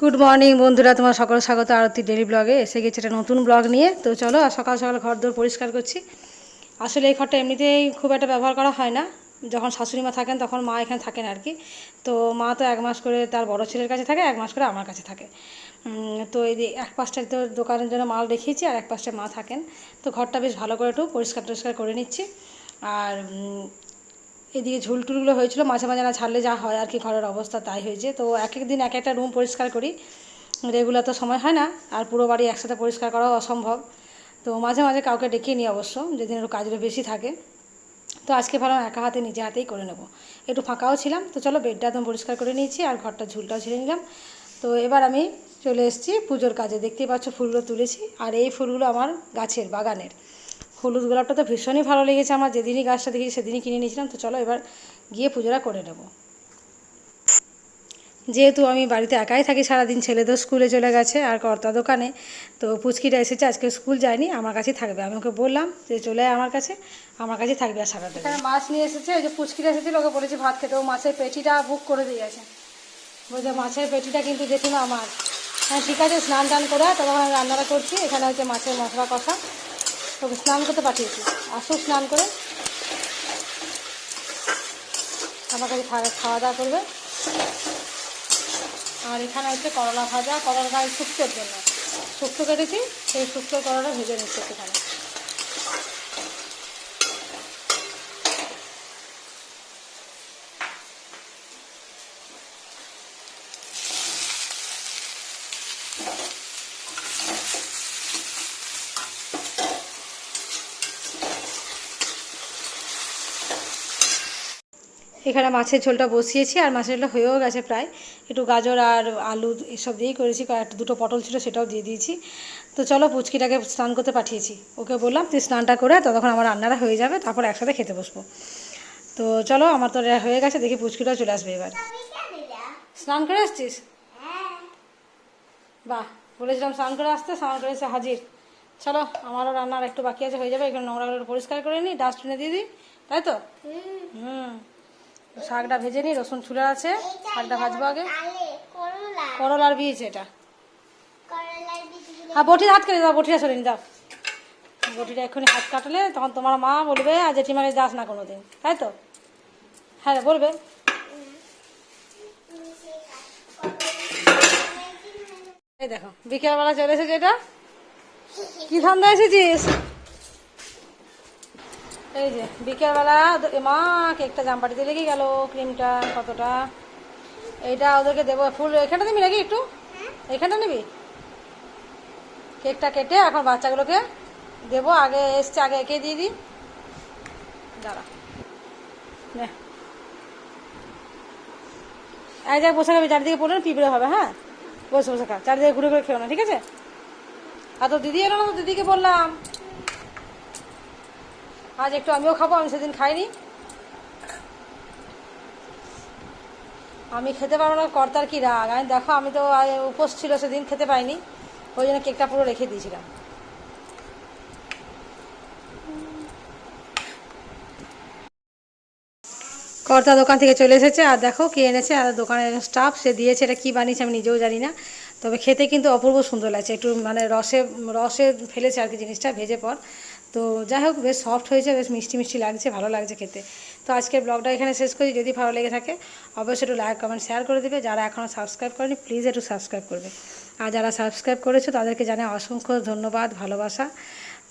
Good morning বন্ধুরা, তোমার সকল স্বাগত আরতি ডেলি ব্লগে এসে গেছে একটা নতুন ব্লগ নিয়ে। তো চলো, আর সকাল সকাল ঘর দৌড় পরিষ্কার করছি। আসলে এই ঘরটা এমনিতেই খুব একটা ব্যবহার করা হয় না। যখন শাশুড়ি মা থাকেন, তখন মা এখানে থাকেন আর কি। তো মা তো এক মাস করে তার বড় ছেলের কাছে থাকে, এক মাস করে আমার কাছে থাকে। তো এই এক পাশটায় তো দোকানের জন্য মাল রেখেছি আর এক পাশটায় মা থাকেন। তো ঘরটা বেশ ভালো করে একটু পরিষ্কার টরিষ্কার করে নিচ্ছি। আর এদিকে ঝুলটুলগুলো হয়েছিল, মাঝে মাঝে না ছাড়লে যা হয় আর কি ঘরের অবস্থা তাই হয়েছে। তো এক এক দিন এক একটা রুম পরিষ্কার করি। রেগুলার তো সময় হয় না, আর পুরো বাড়ি একসাথে পরিষ্কার করাও অসম্ভব। তো মাঝে মাঝে কাউকে ডেকে নিই অবশ্য, যেদিন একটু কাজটা বেশি থাকে। তো আজকে ভাবলাম একা হাতে নিজে হাতেই করে নেব। একটু ফাঁকাও ছিলাম, তো চলো বেডটা একদম পরিষ্কার করে নিয়েছি আর ঘরটা ঝুলটাও ছেড়ে নিলাম। তো এবার আমি চলে এসেছি পুজোর কাজে, দেখতেই পাচ্ছ ফুলগুলো তুলেছি। আর এই ফুলগুলো আমার গাছের বাগানের। হলুদ গোলাপটা তো ভীষণই ভালো লেগেছে আমার, যেদিনই গাছটা দেখেছি সেদিনই কিনে নিয়েছিলাম, তো চলো এবার গিয়ে পুজোটা করে নেব। যেহেতু আমি বাড়িতে একাই থাকি, সারাদিন ছেলে তো স্কুলে চলে গেছে আর কর্তা দোকানে, তো পুচকিটা এসেছে, আজকে স্কুল যায়নি, আমার কাছেই থাকবে। আমি ওকে বললাম যে চলে আমার কাছে, আমার কাছেই থাকবে আর সারাদিন। এখানে মাছ নিয়ে এসেছে, ওই যে পুচকিটা এসেছিল, ওকে বলেছি ভাত খেতে, ও মাছের পেটিটা বুক করে দিয়েছে বলছে মাছের পেটিটা কিন্তু জেঠিমা আমার। হ্যাঁ ঠিক আছে, স্নান টান করে তখন আমি রান্নাটা করছি, এখানে হচ্ছে মাছের মশলা কষা। তোকে স্নান করতে পাঠিয়েছি। আসো স্নান করে। আমার কাছে খাওয়া দাওয়া করবে। আর এখানে হচ্ছে করলা ভাজা। করলা ভাজা শুক্তোর জন্য। শুক্তো কেটেছি, সেই শুক্তো করলা ভেজে নিচ্ছে এখানে এখানে মাছের ঝোলটা বসিয়েছি আর মাছের ঝোলটা হয়েও গেছে প্রায়। একটু গাজর আর আলু এসব দিয়েই করেছি একটা দুটো পটল ছিল সেটাও দিয়ে দিয়েছি। তো চলো পুচকিটাকে স্নান করতে পাঠিয়েছি। ওকে বললাম, তুই স্নানটা করে ততক্ষণ আমার রান্নাটা হয়ে যাবে, তারপর একসাথে খেতে বসবো। তো চলো আমার তো হয়ে গেছে, দেখি পুচকিটাও চলে আসবে এবার। স্নান করে আসছিস? বাহ, বলেছিলাম স্নান করে আসতে, স্নান করে এসে হাজির। চলো, আমারও রান্নার একটু বাকি আছে, হয়ে যাবে, এখানে নোংরাগুলো পরিষ্কার করে নিই, ডাস্টবিনে দিয়ে দিই, তাই তো? হুম। শাকটা ভেজে নিই রসুন ছুলে আছে। শাকটা ভাজবো আগে। করলা। করলার বীজ এটা। আর বটির হাত কেটে দাও বটিটা সরে নি দাও বটিটা এক্ষুনি হাত কাটলে তখন তোমার মা বলবে আর জেঠিমারে যাস না কোনো দিন তাই তো? হ্যাঁ বলবে। এই দেখো বিকেলবেলা চলে এসেছে এটা। কি ঠান্ডা এসেছিস? এই যে, বিকেলবেলা মা কেকটা জাম্পাটিতে লেগে গেল, ক্রিমটা কতটা? এইটা ওদেরকে দেবো, ফুল এখানটা নিবি নাকি একটু? এখানটা নিবি? কেকটা কেটে এখন বাচ্চাগুলোকে দেবো, আগে এসছে, আগে একে দিয়ে দিই। দাঁড়া। এক জায়গায় বসে খাবি চারিদিকে পড়লে পিঁপড়ে হবে হ্যাঁ? বসে বসে খা। চারিদিকে ঘুরে ঘুরে খেও না, ঠিক আছে? আর তো দিদি এলো না তো দিদিকে বললাম। আজ একটু আমিও খাব, আমি সেদিন খাইনি। আমি খেতে পারব না, কর্তার কি রাগ? আমি দেখো, আমি তো উপোস ছিল, সেদিন খেতে পাইনি। ওই জন্য কেকটা পুরো রেখে দিয়েছিলাম। কর্তা দোকান থেকে চলে এসেছে, আর দেখো কে এনেছে, আর দোকানের স্টাফ সে দিয়েছে, এটা কী বানিয়েছে আমি নিজেও জানি না। তবে খেতে কিন্তু অপূর্ব সুন্দর লাগছে, একটু মানে রসে রসে ফেলেছে আর কি জিনিসটা, ভেজে পর। তো যাই হোক, বেশ সফট হয়েছে, বেশ মিষ্টি মিষ্টি লাগছে, ভালো লাগছে খেতে। তো আজকের ব্লগটা এখানে শেষ করি। যদি ভালো লেগে থাকে, অবশ্যই একটু লাইক কমেন্ট শেয়ার করে দেবে। যারা এখনও সাবস্ক্রাইব করেনি প্লিজ একটু সাবস্ক্রাইব করবে। আর যারা সাবস্ক্রাইব করেছ, তাদেরকে জানাই অসংখ্য ধন্যবাদ, ভালোবাসা।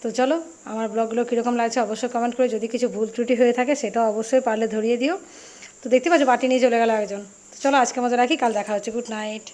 তো চলো, আমার ব্লগগুলো কীরকম লাগছে অবশ্যই কমেন্ট করে। যদি কিছু ভুল ত্রুটি হয়ে থাকে সেটাও অবশ্যই পারলে ধরিয়ে দিও। তো দেখতে পাচ্ছ, বাটি নিয়ে চলে গেল একজন। তো চলো আজকে মতো রাখি। কাল দেখা হচ্ছে। Good night